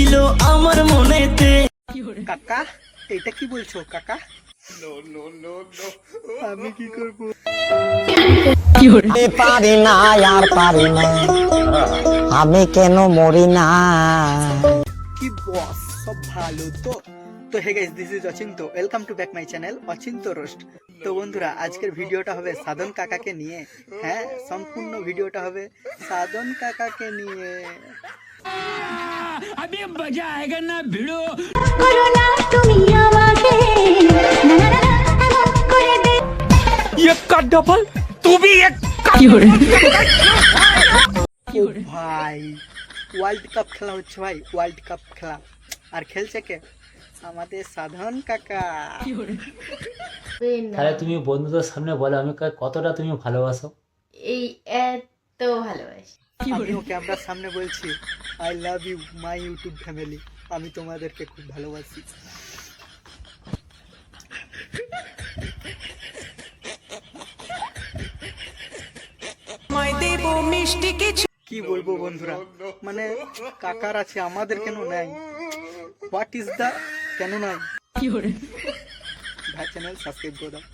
ছিল আমার মনেতে। কাকা এটা কি বলছো কাকা? আমি কি করব? পারি না আর পারি না। আমি কেন মরি না? কি বস সব ভালো তো? তো hey guys this is Achinta. Welcome to back my channel Achinta roast তো বন্ধুরা আজকের ভিডিওটা হবে সাধন কাকাকে নিয়ে। হ্যাঁ সম্পূর্ণ ভিডিওটা হবে সাধন কাকাকে নিয়ে। করোনা তুমি আমাকে না না না এমন করে দে ভাই ওয়ার্ল্ড কাপ খেলা হচ্ছে ভাই ওয়ার্ল্ড কাপ খেলা আর খেলছে কে আমাদের সাধন কাকা তাহলে তুমি বন্ধুদের সামনে বলো আমি কতটা তুমি ভালোবাসো? এই এত ভালোবাসি। আমিও ক্যামেরার সামনে বলছি I love you my YouTube family আমি তোমাদেরকে খুব ভালোবাসি। কি বলব বন্ধুরা? মানে কাকার আছে আমাদের কেন নাই? হোয়াট ইজ দা কেন নাই? ভাই চ্যানেল সাবস্ক্রাইব করে দাও।